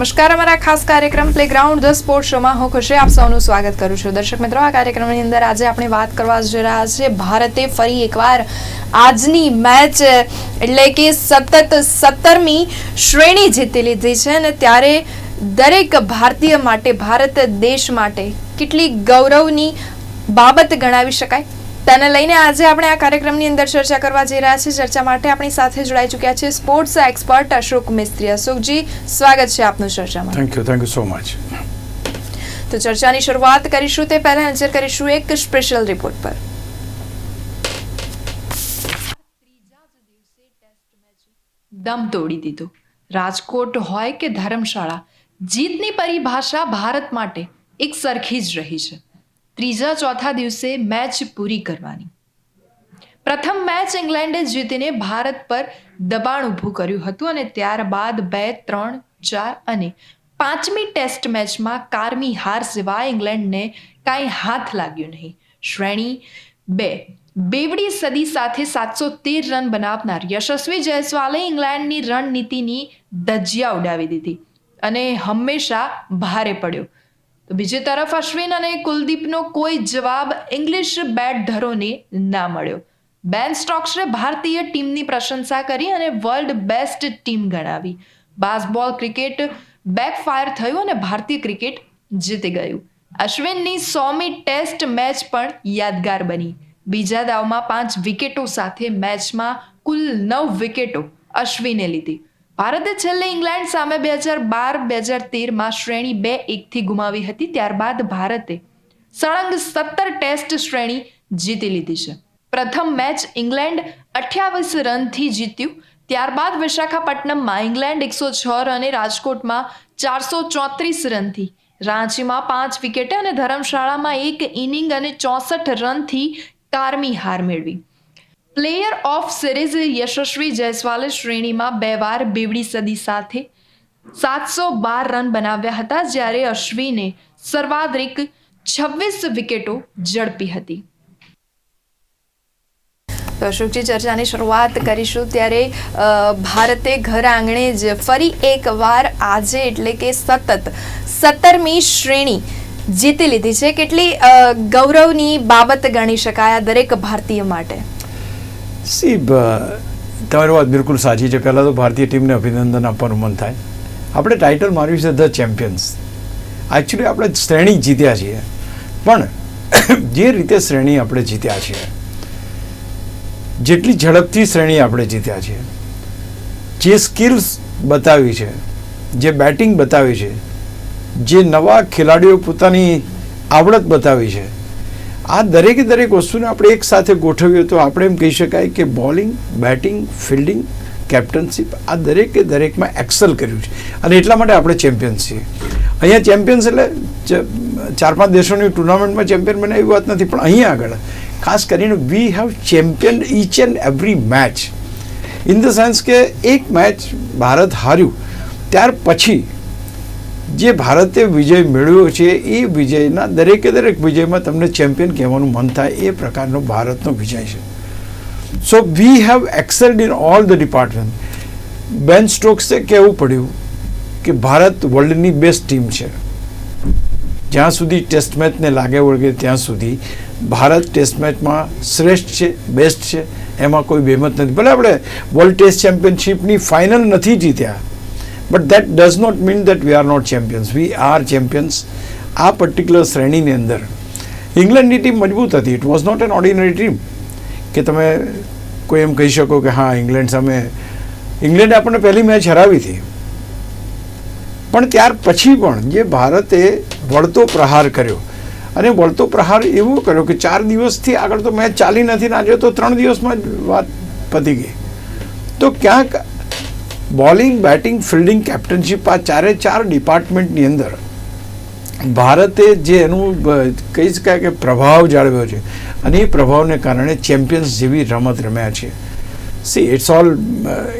નમસ્કાર, અમારા ખાસ કાર્યક્રમ પ્લેગ્રાઉન્ડ ધ સ્પોર્ટ શોમાં હું ખુશી આપ સૌનું સ્વાગત કરું છું. દર્શક મિત્રો, આ કાર્યક્રમની અંદર આજે આપણે વાત કરવા જઈ રહ્યા છે ભારતે ફરી એકવાર આજની મેચ, એટલે કે સતત સત્તરમી શ્રેણી જીતી લીધી છે અને ત્યારે દરેક ભારતીય માટે, ભારત દેશ માટે કેટલી ગૌરવની બાબત ગણાવી શકાય? તેને લઈને આજે આપણે આ કાર્યક્રમની અંદર ચર્ચા કરવા જઈ રહ્યા છીએ. ચર્ચા માટે આપણી સાથે જોડાઈ ચૂક્યા છે સ્પોર્ટ્સ એક્સપર્ટ અશોક મિસ્ત્રી. અશોકજી સ્વાગત છે આપનું ચર્ચામાં thank you thank you so much તો ચર્ચાની શરૂઆત કરીશું તે પહેલા નજર કરીશું એક સ્પેશિયલ રિપોર્ટ પર. દમ તોડી દીધો. રાજકોટ હોય કે ધર્મશાળા જીતની પરિભાષા ભારત માટે એક સરખી જ રહી છે. ત્રીજા ચોથા દિવસે મેચ પૂરી કરવાની. પ્રથમ મેચ ઇંગ્લેન્ડે જીતીને ભારત પર દબાણ ઊભું કર્યું હતું અને ત્યારબાદ બે, ત્રણ, ચાર અને પાંચમી ટેસ્ટ મેચમાં કારમી હાર સિવાય ઇંગ્લેન્ડને કાંઈ હાથ લાગ્યું નહીં. શ્રેણી બે, બેવડી સદી સાથે સાતસો તેર રન બનાવનાર યશસ્વી જયસ્વાલે ઇંગ્લેન્ડની રણનીતિની ધજિયા ઉડાવી દીધી અને હંમેશા ભારે પડ્યો. તો બીજી તરફ અશ્વિન અને કુલદીપનો કોઈ જવાબ ઇંગ્લિશ બેટ ધરોને ના મળ્યો. બેન સ્ટોક્સે ભારતીય ટીમની પ્રશંસા કરી અને વર્લ્ડ બેસ્ટ ટીમ ગણાવી. બાસબોલ ક્રિકેટ બેકફાયર થયું અને ભારતીય ક્રિકેટ જીતી ગયું. અશ્વિનની સોમી ટેસ્ટ મેચ પણ યાદગાર બની. બીજા દાવમાં પાંચ વિકેટો સાથે મેચમાં કુલ નવ વિકેટો અશ્વિને લીધી. ભારતે છેલ્લે ઇંગ્લેન્ડ સામે બે હજાર બાર, બે હજાર તેરમાં શ્રેણી બે, એકથી ગુમાવી હતી. ત્યારબાદ ભારતે સળંગ સત્તર ટેસ્ટ શ્રેણી જીતી લીધી છે. પ્રથમ મેચ ઇંગ્લેન્ડ અઠ્યાવીસ રનથી જીત્યું. ત્યારબાદ વિશાખાપટ્ટનમમાં ઇંગ્લેન્ડ એકસો છ રને રાજકોટમાં ચારસો ચોત્રીસ રનથી. રાંચીમાં પાંચ વિકેટે અને ધર્મશાળામાં એક ઇનિંગ અને ચોસઠ રનથી કારમી હાર મેળવી. પ્લેયર ઓફ સિરીઝ યશસ્વી જયસ્વાલે શ્રેણીમાં બે વાર બેવડી સદી સાથે સાતસો બાર રન બનાવ્યા હતા જ્યારે અશ્વિને સર્વાધિક છવ્વીસ વિકેટો ઝડપી હતી. તો અશોકજી, ચર્ચાની શરૂઆત કરીશું. ત્યારે ભારતે ઘર આંગણે જ ફરી એકવાર આજે એટલે કે સતત સત્તરમી શ્રેણી જીતી લીધી છે. કેટલી ગૌરવની બાબત ગણી શકાય દરેક ભારતીય માટે? સી તમારી વાત બિલકુલ સાચી છે. પહેલાં તો ભારતીય ટીમને અભિનંદન આપવાનું મન થાય. આપણે ટાઇટલ માર્યું છે ધ ચેમ્પિયન્સ એકચ્યુઅલી આપણે શ્રેણી જીત્યા છીએ. પણ જે રીતે શ્રેણી આપણે જીત્યા છીએ, જેટલી ઝડપથી શ્રેણી આપણે જીત્યા છીએ, જે સ્કિલ્સ બતાવી છે, જે બેટિંગ બતાવી છે, જે નવા ખેલાડીઓ પોતાની આવડત બતાવી છે આ દરેકે દરેક વસ્તુને આપણે એક સાથે ગોઠવીએ તો આપણે એમ કહી શકાય કે બોલિંગ, બેટિંગ, ફિલ્ડિંગ, કેપ્ટનશીપ આ દરેકે દરેકમાં એક્સેલ કર્યું છે. અને એટલા માટે આપણે ચેમ્પિયન છીએ. અહીંયા ચેમ્પિયન્સ એટલે ચાર પાંચ દેશોની ટુર્નામેન્ટમાં ચેમ્પિયન બને એવી વાત નથી, પણ અહીંયા આગળ, ખાસ કરીને we have champion each and every match in the sense કે એક મેચ ભારત હાર્યું, ત્યાર પછી જે ભારતે વિજય મેળવ્યો છે, એ વિજયના દરેકે દરેક વિજયમાં તમને ચેમ્પિયન કહેવાનું મન થાય, એ પ્રકારનો ભારતનો વિજય છે. So we have excelled in all the department Ben સ્ટોક્સે કહેવું પડ્યું કે ભારત વર્લ્ડની બેસ્ટ ટીમ છે. જ્યાં સુધી ટેસ્ટ મેચને લાગે વળગે ત્યાં સુધી ભારત ટેસ્ટ મેચમાં શ્રેષ્ઠ છે બેસ્ટ છે, એમાં કોઈ બેમત નથી. ભલે આપણે વર્લ્ડ ટેસ્ટ ચેમ્પિયનશિપની ફાઇનલ નથી જીત્યા but that does not mean that we are not champions we are champions આ પર્ટિક્યુલર શ્રેણીની અંદર ઇંગ્લેન્ડની ટીમ મજબૂત હતી it was not an ordinary team કે તમે કોઈ એમ કહી શકો કે હા ઇંગ્લેન્ડ સામે ઇંગ્લેન્ડે આપણને પહેલી મેચ હરાવી હતી પણ ત્યાર પછી પણ જે ભારતે વળતો પ્રહાર કર્યો અને વળતો પ્રહાર એવો કર્યો કે ચાર દિવસથી આગળ તો મેચ ચાલી નથી ને આજે તો ત્રણ દિવસમાં જ વાત પતી ગઈ તો ક્યાંક બોલિંગ, બેટિંગ, ફિલ્ડિંગ, કેપ્ટનશીપ આ ચારે ચાર ડિપાર્ટમેન્ટની અંદર ભારતે જે એનું કહી શકાય કે પ્રભાવ જાળવ્યો છે અને એ પ્રભાવને કારણે ચેમ્પિયન્સ જેવી રમત રમ્યા છે. See it's all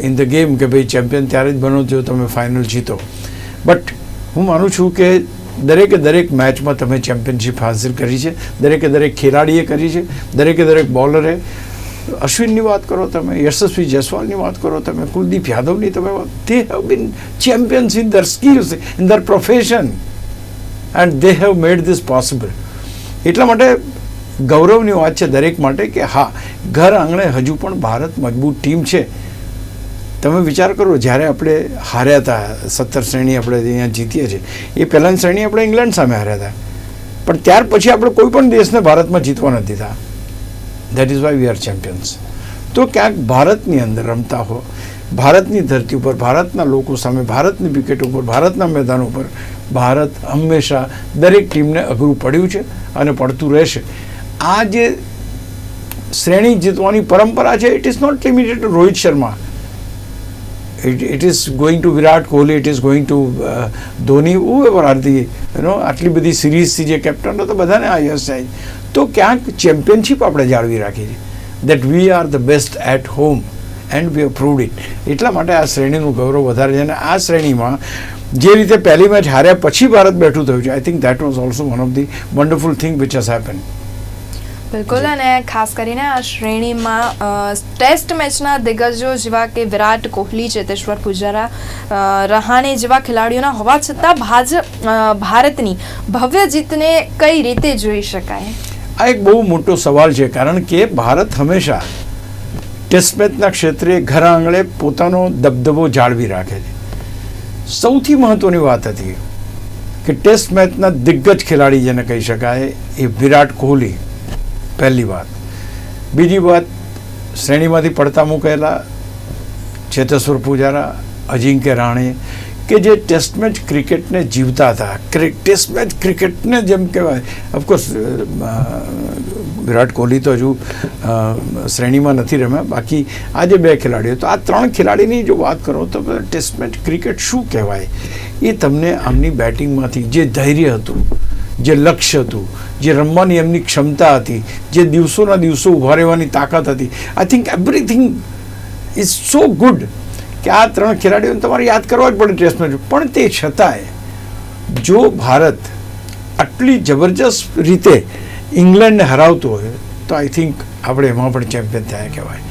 in the game કે ભાઈ ચેમ્પિયન ત્યારે જ બનો જો તમે ફાઇનલ જીતો. બટ હું માનું છું કે દરેકે દરેક મેચમાં તમે ચેમ્પિયનશિપ હાંસિલ કરી છે, દરેકે દરેક ખેલાડીએ કરી છે, દરેકે દરેક બોલરે અશ્વિનની વાત કરો તમે, યશસ્વી જયસ્વાલની વાત કરો તમે, કુલદીપ યાદવની તમે વાત they have been champions in their skills in their profession and they have made this possible એટલા માટે ગૌરવની વાત છે દરેક માટે કે હા, ઘર આંગણે હજુ પણ ભારત મજબૂત ટીમ છે. તમે વિચાર કરો, જ્યારે આપણે હાર્યા હતા, સત્તર શ્રેણી આપણે અહીંયા જીતીએ છીએ, એ પહેલાંની શ્રેણી આપણે ઇંગ્લેન્ડ સામે હાર્યા હતા. પણ ત્યાર પછી આપણે કોઈ પણ દેશને ભારતમાં જીતવા નથી દીધા. That is why we are champions તો ક્યાંક ભારતની અંદર રમતા હો ભારતની ધરતી ઉપર ભારતના લોકો સામે ભારતની વિકેટ ઉપર ભારતના મેદાન ઉપર ભારત હંમેશા દરેક ટીમને અઘરું પડ્યું છે અને પડતું રહેશે. આ જે શ્રેણી જીતવાની પરંપરા છે it is not limited Rohit Sharma. It, it is going to Virat Kohli it is going to Dhoni who ever the, you know, આટલી બધી સિરીઝથી જે કેપ્ટન તો બધાને આ યસ થાય તો ક્યાંક ચેમ્પિયનશિપ આપણે જાળવી રાખી છે. That we are the best at home and we proved it એટલા માટે આ શ્રેણીનું ગૌરવ વધારે છે. અને આ શ્રેણીમાં જે રીતે પહેલી મેચ હાર્યા પછી ભારત બેઠું થયું છે I think that was also one of the wonderful thing which has happen બિલકુલ, અને ખાસ કરીને આ શ્રેણીમાં ટેસ્ટ મેચના દિગ્ગજો જેવા કે વિરાટ કોહલી ચેતેશ્વર પુજારા રહાણે જેવા ખેલાડીઓના હોવા છતાં ભાજ ભારતની ભવ્ય જીતને કઈ રીતે જોઈ શકાય? આ એક બહુ મોટો સવાલ છે, કારણ કે ભારત હંમેશા ટેસ્ટ મેચના ક્ષેત્રે ઘર આંગણે પોતાનો દબદબો જાળવી રાખે છે. સૌથી મહત્વની વાત હતી કે ટેસ્ટ મેચના દિગ્ગજ ખેલાડી જેને કહી શકાય એ વિરાટ કોહલી, પહેલી વાત. બીજી વાત, શ્રેણીમાંથી પડતા મૂકેલા, ચેતેશ્વર પૂજારા, અજિંક્ય રાણે કે જે ટેસ્ટ મેચ ક્રિકેટને જીવતા હતા. ટેસ્ટ મેચ ક્રિકેટને જેમ કહેવાય. ઓફકોર્સ વિરાટ કોહલી તો હજુ શ્રેણીમાં નથી રમ્યા. બાકી આ જે બે ખેલાડીઓ તો આ ત્રણ ખેલાડીની જો વાત કરો તો ટેસ્ટ મેચ ક્રિકેટ શું કહેવાય? એ તમને આમની બેટિંગમાંથી જે ધૈર્ય હતું, જે લક્ષ્ય હતું, જે રમવાની એમની ક્ષમતા હતી, જે દિવસોના દિવસો ઊભા રહેવાની તાકાત હતી I think everything is so good કે આ ત્રણ ખેલાડીઓને તમારે યાદ કરવા જ પડે ટેસ્ટ મેચ પણ તે છતાંય, જો ભારત આટલી જબરજસ્ત રીતે ઇંગ્લેન્ડને હરાવતું હોય, તો આઈ થિંક આપણે એમાં પણ ચેમ્પિયન થયા કહેવાય.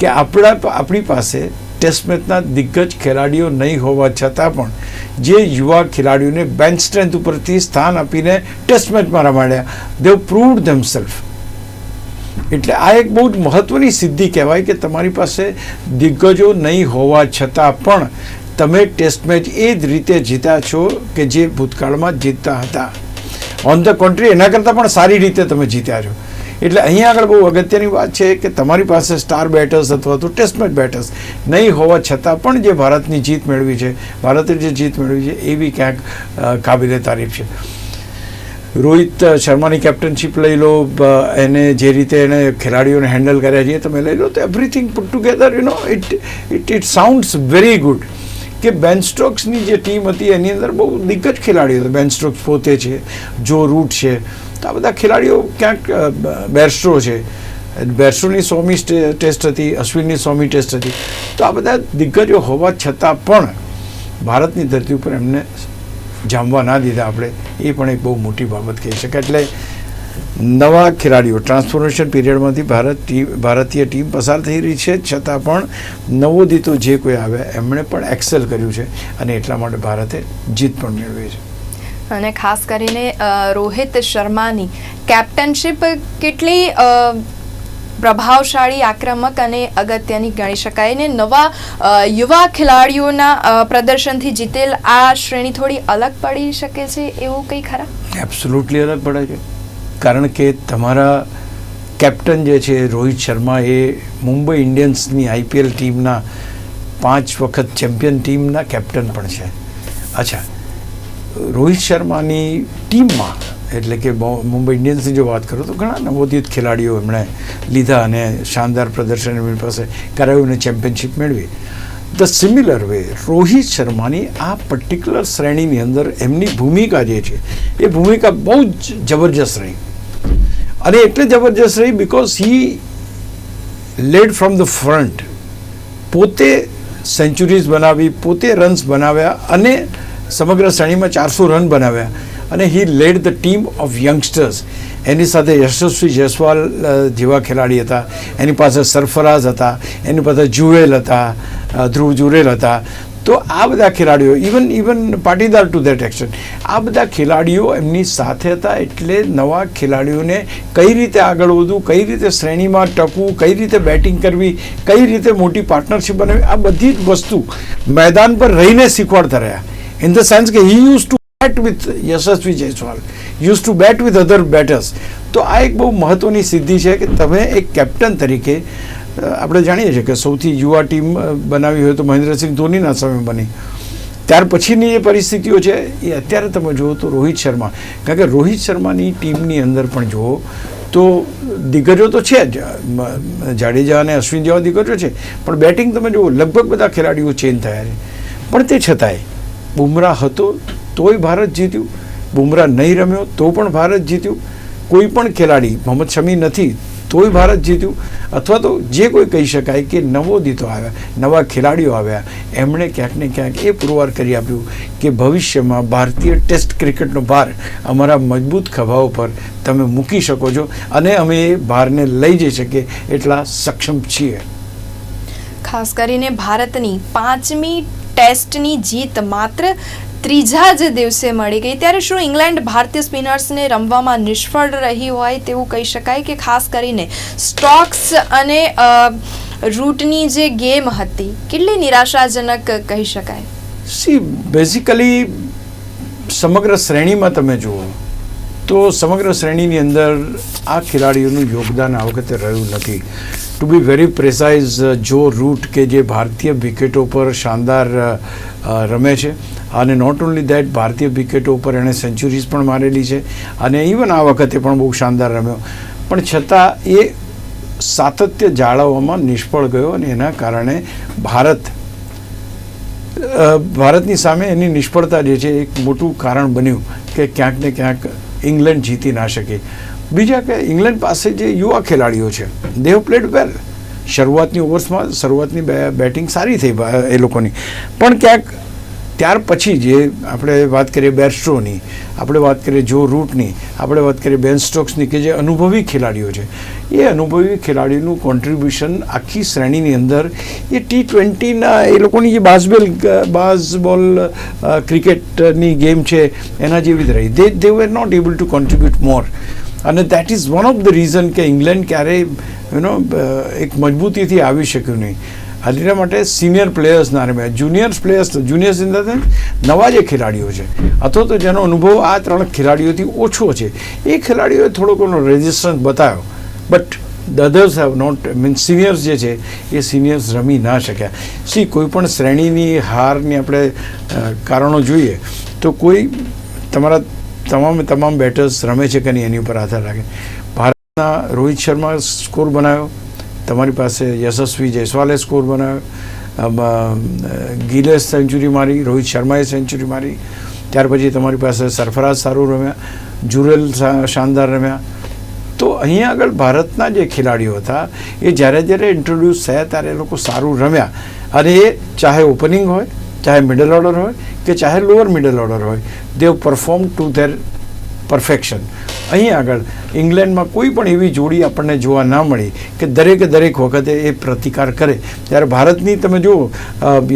કે આપણા આપણી પાસે ટેસ્ટ મેચના દિગ્ગજ ખેલાડીઓ નહીં હોવા છતાં પણ, જે યુવા ખેલાડીઓને બેન્ચ સ્ટ્રેન્થ ઉપરથી સ્થાન આપીને ટેસ્ટ મેચમાં રમાડ્યા દેવ પ્રૂવડ ધેમસેલ્ફ એટલે આ એક બહુ જ મહત્વની સિદ્ધિ કહેવાય કે તમારી પાસે દિગ્ગજો નહીં હોવા છતાં પણ તમે ટેસ્ટ મેચ એ જ રીતે જીત્યા છો કે જે ભૂતકાળમાં જીતતા હતા. ઓન ધ કોન્ટ્રી એના કરતાં પણ સારી રીતે તમે જીત્યા છો. એટલે અહીંયા આગળ બહુ અગત્યની વાત છે કે તમારી પાસે સ્ટાર બેટર્સ અથવા તો ટેસ્ટ મેચ બેટર્સ નહીં હોવા છતાં પણ જે ભારતની જીત મેળવી છે, ભારતે જે જીત મેળવી છે એ બી ક્યાંક કાબિલે તારીફ છે. રોહિત શર્માની કેપ્ટનશીપ લઈ લો એને જે રીતે એને ખેલાડીઓને હેન્ડલ કર્યા છે તમે લઈ લો, તો everything put together you know it it it sounds very good કે બેન સ્ટોક્સની જે ટીમ હતી, એની અંદર બહુ દિગ્ગજ ખેલાડીઓ હતા. બેન સ્ટોક્સ પોતે છે જો રૂટ છે. તો આ બધા ખેલાડીઓ ક્યાંક બેરસ્ટ્રો છે. બેરસ્ટ્રોની સોમી ટેસ્ટ હતી, અશ્વિનની સોમી ટેસ્ટ હતી. તો આ બધા દિગ્ગજો હોવા છતાં પણ ભારતની ધરતી ઉપર એમને જામવા ના દીધા આપણે, એ પણ એક બહુ મોટી બાબત કહી શકાય. એટલે નવા ખેલાડીઓ ટ્રાન્સફોર્મેશન પીરિયડમાંથી ભારત ટીમ, ભારતીય ટીમ પસાર થઈ રહી છે, છતાં પણ નવોદિતો જે કોઈ આવ્યા એમણે પણ એક્સેલ કર્યું છે અને એટલા માટે ભારતે જીત પણ મેળવી છે. અને ખાસ કરીને રોહિત શર્માની કેપ્ટનશીપ કેટલી પ્રભાવશાળી આક્રમક અને અગત્યની ગણી શકાય ને નવા યુવા ખેલાડીઓના પ્રદર્શનથી જીતેલ આ શ્રેણી થોડી અલગ પડી શકે છે એવું કંઈ ખરા? એબ્સોલ્યુટલી અલગ પડે છે. કારણ કે તમારા કેપ્ટન જે છે, રોહિત શર્મા એ મુંબઈ ઇન્ડિયન્સની આઈપીએલ ટીમના પાંચ વખત ચેમ્પિયન ટીમના કેપ્ટન પણ છે. અચ્છા, રોહિત શર્માની ટીમમાં એટલે કે મુંબઈ ઇન્ડિયન્સની જો વાત કરું તો ઘણા નવોદિત ખેલાડીઓ એમણે લીધા અને શાનદાર પ્રદર્શન એમની પાસે કરાવ્યું અને ચેમ્પિયનશિપ મેળવી. ધ સિમિલર વે રોહિત શર્માની આ પર્ટિક્યુલર શ્રેણીની અંદર એમની ભૂમિકા જે છે, એ ભૂમિકા બહુ જ જબરજસ્ત રહી. અને એટલે જબરજસ્ત રહી because he led from the front પોતે સેન્ચુરીઝ બનાવી, પોતે રન્સ બનાવ્યા અને સમગ્ર શ્રેણીમાં ચારસો રન બનાવ્યા. અને he led the team of youngsters એની સાથે યશસ્વી જયસ્વાલ જેવા ખેલાડી હતા. એની પાસે સરફરાઝ હતા. એની પાસે જુએલ હતા ધ્રુવ જુરેલ હતા. તો આ બધા ખેલાડીઓ even even Patidar to that action આ બધા ખેલાડીઓ એમની સાથે હતા એટલે નવા ખેલાડીઓને કઈ રીતે આગળ વધવું, કઈ રીતે શ્રેણીમાં ટકવું, કઈ રીતે બેટિંગ કરવી, કઈ રીતે મોટી પાર્ટનરશિપ બનાવવી, આ બધી જ વસ્તુ મેદાન પર રહીને શીખવાડતા રહ્યા. ઇન ધ સેન્સ કે he use to bat with Yashasvi Jaiswal use to bat with other batters તો આ એક બહુ મહત્ત્વની સિદ્ધિ છે કે તમે એક કેપ્ટન તરીકે આપણે જાણીએ છીએ કે સૌથી યુવા ટીમ બનાવી હોય તો મહેન્દ્રસિંહ ધોનીના સમય બની. ત્યાર પછીની જે પરિસ્થિતિઓ છે એ અત્યારે તમે જુઓ તો રોહિત શર્મા. કારણ કે રોહિત શર્માની ટીમની અંદર પણ જુઓ તો દિગ્ગજો તો છે જ. જાડેજા અને અશ્વિન જેવા દિગ્ગજો છે. પણ બેટિંગ તમે જુઓ, લગભગ બધા ખેલાડીઓ ચેન્જ થયા છે. પણ તે છતાંય બુમરાહ હતો તોય ભારત જીત્યું. બુમરાહ નહીં રમ્યો, તો પણ ભારત જીત્યું. કોઈ પણ ખેલાડી, મોહમ્મદ શમી નથી, તોય ભારત જીત્યું. અથવા તો જે કોઈ કહી શકાય કે નવોદિતો આવ્યા, નવા ખેલાડીઓ આવ્યા. એમણે ક્યાંક ને ક્યાંક એ પુરવાર કરી આપ્યું કે ભવિષ્યમાં ભારતીય ટેસ્ટ ક્રિકેટનો ભાર અમારા મજબૂત ખભાઓ પર તમે મૂકી શકો છો અને અમે એ ભારને લઈ જઈ શકીએ એટલા સક્ષમ છીએ. ખાસ કરીને ભારતની પાંચમી ટેસ્ટની જીત માત્ર ત્રીજા જ દિવસે મળી ગઈ. ત્યારે શું ઇંગ્લેન્ડ ભારતીય સ્પિનર્સને રમવામાં નિષ્ફળ રહી હોય તેવું કહી શકાય કે ખાસ કરીને સ્ટોક્સ અને રૂટની જે ગેમ હતી, કેટલી નિરાશાજનક કહી શકાય? સી બેઝિકલી સમગ્ર શ્રેણીમાં તમે જુઓ, તો સમગ્ર શ્રેણીની અંદર આ ખેલાડીઓનું યોગદાન આ વખતે રહ્યું નથી. ટુ બી વેરી પ્રેસાઇઝ જો રૂટ કે જે ભારતીય વિકેટો પર શાનદાર રમે છે અને નોટ ઓન્લી દેટ ભારતીય વિકેટો ઉપર એણે સેન્ચુરીઝ પણ મારેલી છે અને ઇવન આ વખતે પણ બહુ શાનદાર રમ્યો પણ છતાં એ સાતત્ય જાળવવામાં નિષ્ફળ ગયો અને એના કારણે ભારત ભારતની સામે એની નિષ્ફળતા જે છે એક મોટું કારણ બન્યું કે ક્યાંક ને ક્યાંક ઇંગ્લેન્ડ જીતી ના શકે બીજા કે ઇંગ્લેન્ડ પાસે જે યુવા ખેલાડીઓ છે દેવ પ્લેટ વેલ શરૂઆતની ઓવર્સમાં શરૂઆતની બેટિંગ સારી થઈ એ લોકોની. પણ ક્યાંક ત્યાર પછી જે આપણે વાત કરીએ બેરસ્ટ્રોની આપણે વાત કરીએ જો રૂટની, આપણે વાત કરીએ બેન સ્ટોક્સની કે જે અનુભવી ખેલાડીઓ છે, એ અનુભવી ખેલાડીનું કોન્ટ્રીબ્યુશન આખી શ્રેણીની અંદર એ ટી ટ્વેન્ટીના એ લોકોની જે બાઝબેલ, બાઝબોલ ક્રિકેટની ગેમ છે, એના જેવી જ રહી. They they were not able to contribute more અને that is one of the reason કે ઇંગ્લેન્ડ ક્યારેય યુનો એક મજબૂતીથી આવી શક્યું નહીં. અને માટે સિનિયર પ્લેયર્સ ના juniors players juniors in the નવા જે ખેલાડીઓ છે. અથવા તો જેનો અનુભવ આ ત્રણ ખેલાડીઓથી ઓછો છે. એ ખેલાડીઓએ થોડો ઘણો રેઝિસ્ટન્સ બતાવ્યો but they have not mean seniors જે છે, એ સિનિયર્સ રમી ના શક્યા. સી કોઈ પણ શ્રેણીની હારની આપણે કારણો જોઈએ, તો કોઈ તમારા તમામે તમામ બેટર્સ રમે છે કે નહીં એની ઉપર આધાર રાખે. ભારતના રોહિત શર્મા સ્કોર બનાવ્યો. તમારી પાસે યશસ્વી જયસ્વાલે સ્કોર બનાવ્યો. ગિલે સેન્ચુરી મારી, રોહિત શર્માએ સેન્ચુરી મારી. ત્યાર પછી તમારી પાસે સરફરાજ સારું રમ્યા, જુરેલ શાનદાર રમ્યા. તો અહીંયા આગળ ભારતના જે ખેલાડીઓ હતા, એ જ્યારે જ્યારે ઇન્ટ્રોડ્યુસ થયા ત્યારે એ લોકો સારું રમ્યા. અને એ ચાહે ઓપનિંગ હોય ચાહે મિડલ ઓર્ડર હોય કે ચાહે લોઅર મિડલ ઓર્ડર હોય they've perform to their perfection અહીં આગળ, ઇંગ્લેન્ડમાં કોઈ પણ એવી જોડી આપણને જોવા ના મળી કે દરેકે દરેક વખતે એ પ્રતિકાર કરે. ત્યારે ભારતની તમે જુઓ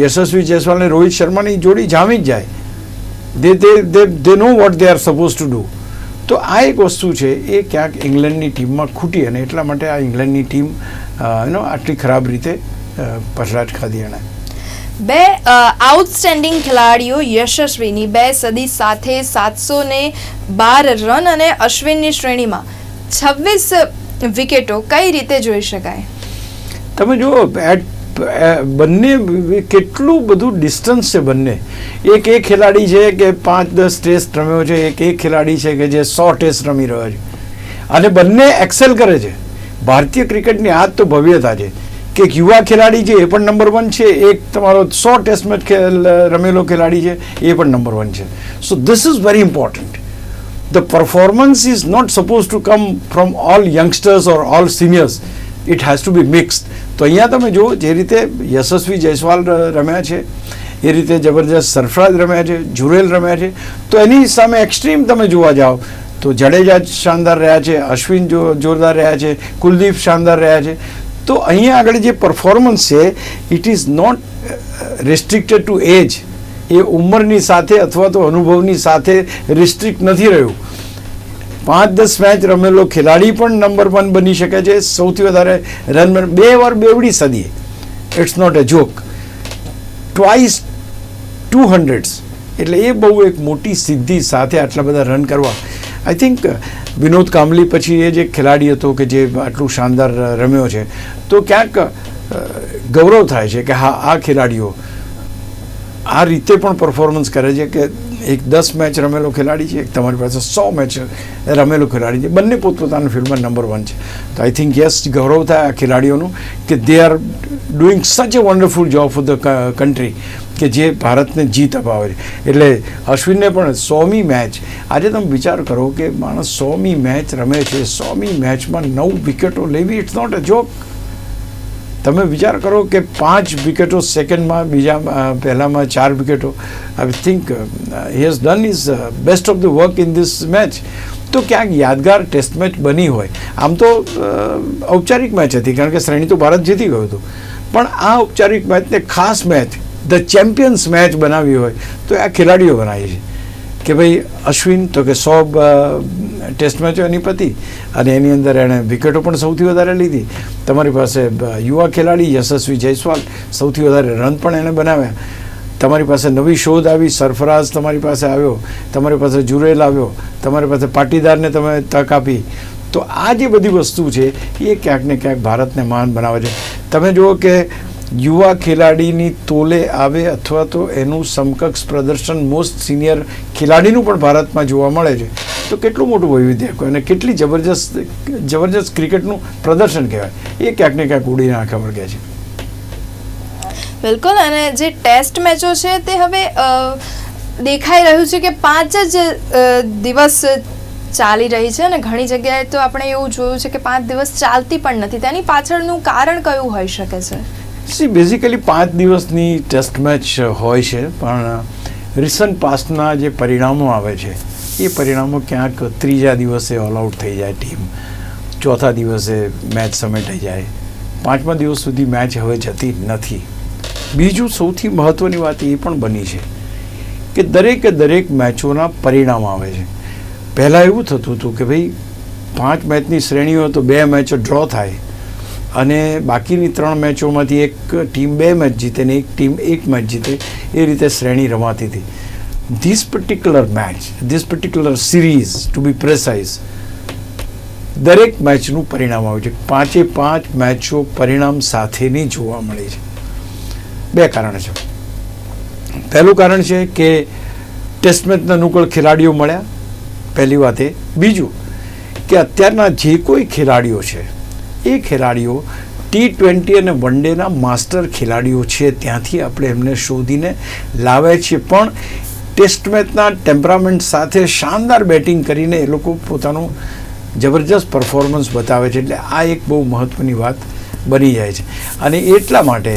યશસ્વી જયસ્વાલ અને રોહિત શર્માની જોડી જામી જ જાય. They they they they know what they are suppose to do તો આ એક વસ્તુ છે, એ ક્યાંક ઇંગ્લેન્ડની ટીમમાં ખૂટી અને એટલા માટે આ ઇંગ્લેન્ડની ટીમ એનો આટલી ખરાબ રીતે પછડાટ ખાધી એણે. બે આઉટસ્ટેન્ડિંગ ખેલાડીઓ યશસ્વીની બે સદી સાથે સાતસો ને બાર રન અને અશ્વિનની શ્રેણીમાં. છવ્વીસ વિકેટો કઈ રીતે જોઈ શકાય? તમે જુઓ, બેટ બંને કેટલું બધું ડિસ્ટન્સ છે બંને. એક એ ખેલાડી છે કે પાંચ દસ ટેસ્ટ રમ્યો છે, એક એ ખેલાડી છે કે જે સો ટેસ્ટ રમી રહ્યો છે. અને બંને એક્સેલ કરે છે. ભારતીય ક્રિકેટની આ તો ભવ્યતા છે. કે એક યુવા ખેલાડી છે, એ પણ નંબર વન છે, એક તમારો સો ટેસ્ટ મેચ રમેલો ખેલાડી છે, એ પણ નંબર વન છે. So this is very important the performance is not suppose to come from all youngsters or all seniors it has to be mix તો અહીંયા તમે જુઓ, જે રીતે યશસ્વી જયસ્વાલ રમ્યા છે, એ રીતે જબરજસ્ત સરફરાજ રમ્યા છે, જુરેલ રમ્યા છે, તો એની સામે એક્સ્ટ્રીમ તમે જોવા જાઓ, તો જડેજા શાનદાર રહ્યા છે, અશ્વિન જો, જોરદાર રહ્યા છે, કુલદીપ શાનદાર રહ્યા છે. તો અહીંયા આગળ જે પરફોર્મન્સ છે it is not restricted to age એ ઉંમરની સાથે અથવા તો અનુભવની સાથે રિસ્ટ્રિક્ટ નથી રહ્યું. પાંચ દસ મેચ રમેલો ખેલાડી પણ નંબર વન બની શકે છે. સૌથી વધારે રન બે વાર બેવડી સદીએ. It's not a joke twice two hundreds એટલે એ બહુ એક મોટી સિદ્ધિ સાથે આટલા બધા રન કરવા. આઈ થિંક વિનોદ કામલી પછી એ જે ખેલાડી હતો કે જે આટલું શાનદાર રમ્યો છે, તો ક્યાંક ગૌરવ થાય છે કે હા, આ ખેલાડીઓ આ રીતે પણ પરફોર્મન્સ કરે છે કે એક દસ મેચ રમેલો ખેલાડી છે, એક તમારી પાસે સો મેચ રમેલો ખેલાડી છે. બંને પોતપોતાના ફિલ્ડમાં નંબર વન છે. તો આઈ થિંક યસ ગૌરવ થાય આ ખેલાડીઓનું કે they are doing such a wonderful job for the country કે જે ભારતને જીત અપાવે છે. એટલે અશ્વિનને પણ સોમી મેચ. આજે તમે વિચાર કરો કે માણસ સોમી મેચ રમે છે. સોમી મેચમાં નવ વિકેટો લેવી ઇટ્સ નોટ અ જોક તમે વિચાર કરો કે પાંચ વિકેટો સેકન્ડમાં બીજા પહેલાંમાં ચાર વિકેટો. I think he has done his best of the work in this match તો ક્યાંક યાદગાર ટેસ્ટ મેચ બની હોય. આમ તો ઔપચારિક મેચ હતી, કારણ કે શ્રેણી તો ભારત જીતી ગયું હતું. પણ આ ઔપચારિક મેચને ખાસ મેચ ધ ચેમ્પિયન્સ મેચ બનાવી હોય તો આ ખેલાડીઓ બનાવી છે કે ભાઈ અશ્વિન તો કે સો ટેસ્ટ મેચો એની પતી. અને એની અંદર એણે વિકેટો પણ સૌથી વધારે લીધી. તમારી પાસે યુવા ખેલાડી યશસ્વી જયસ્વાલ સૌથી વધારે રન પણ એણે બનાવ્યા. તમારી પાસે નવી શોધ આવી, સરફરાઝ તમારી પાસે આવ્યો. તમારી પાસે જુરેલ આવ્યો. તમારી પાસે પાટીદારને તમે તક આપી. તો આ જે બધી વસ્તુ છે, એ ક્યાંક ને ક્યાંક ભારતને મહાન બનાવે છે. તમે જુઓ કે યુવા ખેલાડીની તોલે આવે અથવા તો એનું સમકક્ષ પ્રદર્શન મોસ્ટ સિનિયર ખેલાડીનું પણ ભારતમાં જોવા મળે છે. તો કેટલું મોટું વૈવિધ્ય અને કેટલી જબરજસ્ત જબરજસ્ત ક્રિકેટનું પ્રદર્શન કહેવાય? એ ક્યાંક ને ક્યાંક ઉડીને આંખા વળગ્યા છે. બિલકુલ, અને જે ટેસ્ટ મેચો છે તે હવે દેખાઈ રહ્યું છે કે પાંચ જ દિવસ ચાલી રહી છે અને ઘણી જગ્યાએ તો આપણે એવું જોયું છે કે પાંચ દિવસ ચાલતી પણ નથી. તેની પાછળનું કારણ કયું હોઈ શકે છે? સી બેઝિકલી પાંચ દિવસની ટેસ્ટ મેચ હોય છે, પણ રિસન્ટ પાસ્ટના જે પરિણામો આવે છે, એ પરિણામો ક્યાંક ત્રીજા દિવસે ઓલ આઉટ થઈ જાય ટીમ ચોથા દિવસે મેચ સમેટાઈ જાય. પાંચમા દિવસ સુધી મેચ હવે જતી નથી. બીજું સૌથી મહત્ત્વની વાત એ પણ બની છે કે દરેકે દરેક મેચોના પરિણામ આવે છે. પહેલાં એવું થતું હતું કે ભાઈ, પાંચ મેચની શ્રેણીઓ તો બે મેચો ડ્રો થાય. અને બાકીની ત્રણ મેચોમાંથી એક ટીમ બે મેચ જીતે ને એક ટીમ એક મેચ જીતે, એ રીતે શ્રેણી રમાતી હતી. This particular match this particular series to be precise દરેક મેચનું પરિણામ આવ્યું છે. પાંચે પાંચ મેચો પરિણામ સાથેની જોવા મળી છે. બે કારણ છે. પહેલું કારણ છે કે ટેસ્ટ મેચના અનુકૂળ ખેલાડીઓ મળ્યા. પહેલી વાત એ. બીજું કે અત્યારના જે કોઈ ખેલાડીઓ છે એ ખેલાડીઓ ટી ટ્વેન્ટી અને વન ડેના માસ્ટર ખેલાડીઓ છે. ત્યાંથી આપણે એમને શોધીને લાવ્યા છીએ. પણ ટેસ્ટ મેચના ટેમ્પરામેન્ટ સાથે શાનદાર બેટિંગ કરીને એ લોકો પોતાનું જબરજસ્ત પરફોર્મન્સ બતાવે છે. એટલે આ એક બહુ મહત્ત્વની વાત બની જાય છે. અને એટલા માટે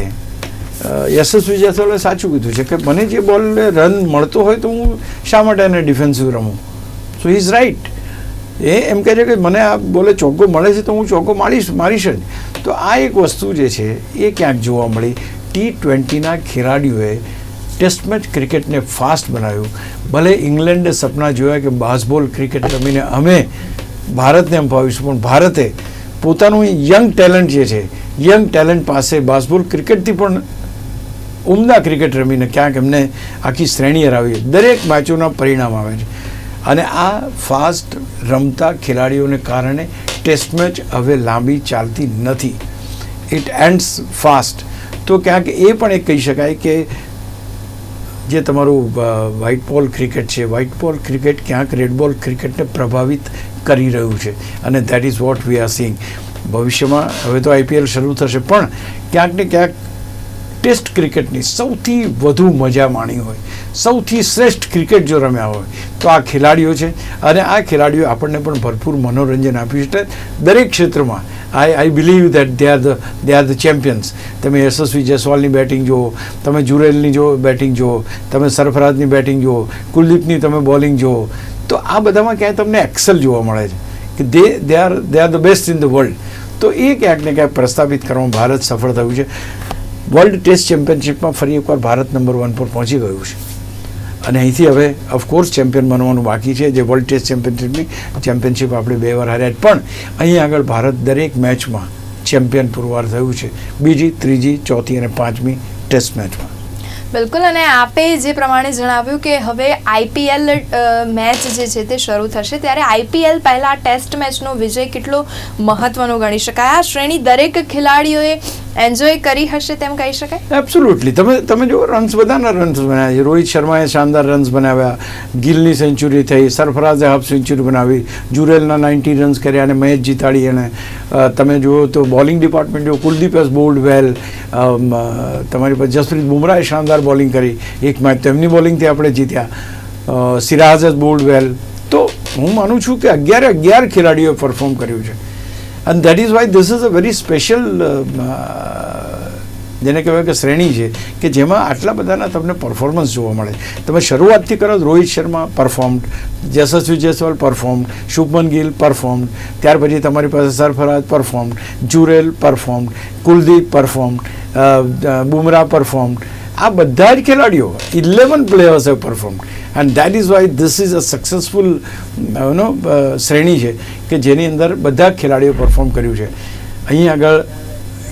યશસ્વી જયસ્વાલે સાચું કીધું છે કે મને જે બોલને રન મળતો હોય તો હું શા માટે એને ડિફેન્સિવ રમું? સો ઇઝ રાઈટ એ એમ કહે છે કે મને આ બોલે ચોગ્ગો મળે છે તો હું ચોગ્ગો મારીશ મારીશ જ. તો આ એક વસ્તુ જે છે, એ ક્યાંક જોવા મળી. ટી ટ્વેન્ટીના ખેલાડીઓએ ટેસ્ટ મેચ ક્રિકેટને ફાસ્ટ બનાવ્યું. ભલે ઇંગ્લેન્ડે સપના જોયા કે બાસબોલ ક્રિકેટ રમીને અમે ભારતને અંપાવીશું પણ ભારતે પોતાનું યંગ ટેલેન્ટ જે છે, યંગ ટેલેન્ટ પાસે બાસબોલ ક્રિકેટથી પણ ઉમદા ક્રિકેટ રમીને ક્યાંક એમને આખી શ્રેણી હરાવી. દરેક મેચોના પરિણામ આવે છે. અને આ ફાસ્ટ રમતા ખેલાડીઓને કારણે ટેસ્ટ મેચ હવે લાંબી ચાલતી નથી. ઇટ એન્ડ્સ ફાસ્ટ તો ક્યાંક એ પણ એક કહી શકાય કે જે તમારું વ્હાઇટ બોલ ક્રિકેટ છે વ્હાઇટ બોલ ક્રિકેટ ક્યાંક રેડ બોલ ક્રિકેટને પ્રભાવિત કરી રહ્યું છે. અને that is what we are seeing ભવિષ્યમાં હવે તો આઈપીએલ શરૂ થશે. પણ ક્યાંક ને ક્યાંક ટેસ્ટ ક્રિકેટની સૌથી વધુ મજા માણી હોય, સૌથી શ્રેષ્ઠ ક્રિકેટ જો રમ્યા હોય, તો આ ખેલાડીઓ છે. અને આ ખેલાડીઓ આપણને પણ ભરપૂર મનોરંજન આપ્યું છે દરેક ક્ષેત્રમાં I I believe that they are the they are the champions તમે યશસ્વી જયસ્વાલની બેટિંગ જુઓ, તમે જુરેલની જો બેટિંગ જુઓ, તમે સરફરાજની બેટિંગ જુઓ, કુલદીપની તમે બોલિંગ જુઓ, તો આ બધામાં ક્યાંય તમને એક્સેલ જોવા મળે છે કે they they are they are the best in the world તો એ ક્યાંક ને ક્યાંક પ્રસ્થાપિત કરવામાં ભારત સફળ થયું છે. વર્લ્ડ ટેસ્ટ ચેમ્પિયનશિપમાં ફરી એકવાર ભારત નંબર વન પર પહોંચી ગયું છે. અને અહીંથી હવે ઓફકોર્સ ચેમ્પિયન બનવાનું બાકી છે. જે વર્લ્ડ ટેસ્ટ ચેમ્પિયનશિપની ચેમ્પિયનશિપ આપણે બે વાર હાર્યા પણ અહીં આગળ ભારત દરેક મેચમાં ચેમ્પિયન પુરવાર થયું છે. બીજી, ત્રીજી, ચોથી અને પાંચમી ટેસ્ટ મેચમાં બિલકુલ, અને આપે જે પ્રમાણે જણાવ્યું કે હવે આઈપીએલ મેચ જે છે તે શરૂ થશે, ત્યારે આઈપીએલ પહેલાં ટેસ્ટ મેચનો વિજય કેટલો મહત્વનો ગણી શકાય. આ શ્રેણી દરેક ખેલાડીઓએ એન્જોય કરી હશે તેમ કહી શકાય? એબ્સોલ્યુટલી તમે તમે જો રન્સ બધાના રન્સ બનાવ્યા. છે રોહિત શર્માએ શાનદાર રન્સ બનાવ્યા. ગિલની સેન્ચુરી થઈ. સરફરાઝે હાફ સેન્ચુરી બનાવી. જુરેલના નાઇન્ટી રન્સ કર્યા અને મેચ જીતાડી એણે તમે જુઓ તો બોલિંગ ડિપાર્ટમેન્ટ જો કુલદીપ હેઝ બોલ્ડ વેલ તમારી પાસે જસપ્રીત બુમરાહે શાનદાર બોલિંગ કરી. એક મેચ તો એમની બોલિંગથી આપણે જીત્યા. સિરાઝ હેઝ બોલ્ડ વેલ તો હું માનું છું કે અગિયારે અગિયાર ખેલાડીઓએ પરફોર્મ કર્યું છે. અને that is why this is a very special જેને કહેવાય કે શ્રેણી છે, કે જેમાં આટલા બધાના તમને પરફોર્મન્સ જોવા મળે. તમે શરૂઆતથી કરો, Rohit Sharma performed Yashasvi Jaiswal perform Shubman Gill performed ત્યાર પછી તમારી પાસે Sarfaraz performed Jurel performed Kuldeep performed Bumrah performed આ બધા જ ખેલાડીઓ eleven players have performed and that is why this is a successful નો શ્રેણી છે કે જેની અંદર બધા ખેલાડીઓ પરફોર્મ કર્યું છે. અહીં આગળ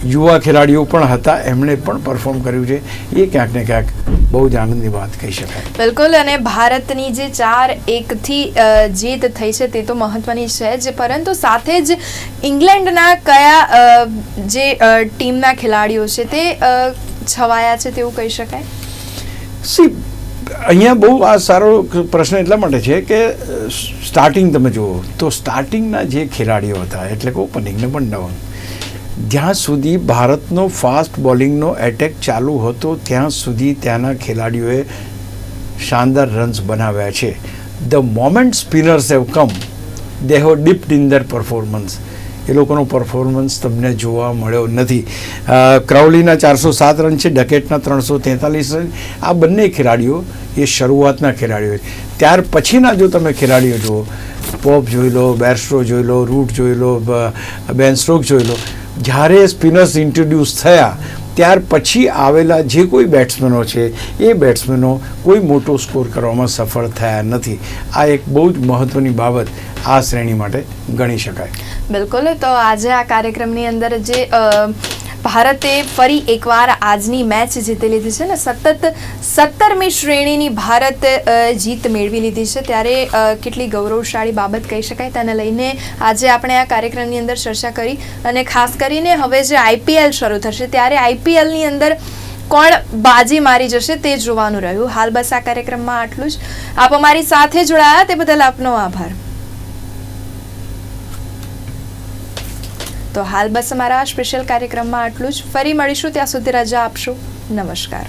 યુવા ખેલાડીઓ પણ હતા એમણે પણ પરફોર્મ કર્યું છે. એ ક્યાંક ને ક્યાંક બહુ જ આનંદની વાત કહી શકાય. બિલકુલ અને ભારતની જે ચાર એકથી જીત થઈ છે તે તો મહત્વની છે જ. પરંતુ સાથે જ ઇંગ્લેન્ડના કયા જે ટીમના ખેલાડીઓ છે તે છવાયા છે તેવું કહી શકાય? સી અહીંયા બહુ આ સારો પ્રશ્ન એટલા માટે છે કે સ્ટાર્ટિંગ તમે જુઓ, તો સ્ટાર્ટિંગના જે ખેલાડીઓ હતા, એટલે કે ઓપનિંગને પણ ડાઉન જ્યાં સુધી ભારતનો ફાસ્ટ બોલિંગનો એટેક ચાલુ હતો, ત્યાં સુધી ત્યાંના ખેલાડીઓએ શાનદાર રન્સ બનાવ્યા છે. The moment spinners have come they have dipped in their performance એ લોકોનો પરફોર્મન્સ તમને જોવા મળ્યો નથી. ક્રાઉલીના ચારસો સાત રન છે, ડકેટના ત્રણસો તેતાલીસ રન. આ બંને ખેલાડીઓ એ શરૂઆતના ખેલાડીઓ ત્યાર પછીના જો તમે ખેલાડીઓ જુઓ, પોપ જોઈ લો, બેરસ્ટ્રો જોઈ લો, રૂટ જોઈ લો બેન સ્ટ્રોક જોઈ લો, જ્યારે સ્પિનર્સ ઇન્ટ્રોડ્યુસ થયા ત્યાર પછી આવેલા જે કોઈ બેટ્સમેનો છે, એ બેટ્સમેનો કોઈ મોટો સ્કોર કરવામાં સફળ થયા નથી. આ એક બહુ જ મહત્ત્વની બાબત આ શ્રેણી માટે ગણી શકાય. બિલકુલ, તો આજે આ કાર્યક્રમની અંદર જે ભારતે ફરી એકવાર આજની મેચ જીતી લીધી છે ને સતત સત્તરમી શ્રેણીની ભારત જીત મેળવી લીધી છે. ત્યારે કેટલી ગૌરવશાળી બાબત કહી શકાય તેને લઈને આજે આપણે આ કાર્યક્રમની અંદર ચર્ચા કરી અને ખાસ કરીને હવે જે આઈપીએલ શરૂ થશે ત્યારે આઈપીએલની અંદર કોણ બાજી મારી જશે તે જોવાનું રહ્યું. હાલ બસ આ કાર્યક્રમમાં આટલું જ. આપ અમારી સાથે જોડાયા તે બદલ આપનો આભાર. તો હાલ બસ અમારા સ્પેશિયલ કાર્યક્રમમાં આટલું જ. ફરી મળીશું ત્યાં સુધી રજા આપશું. નમસ્કાર.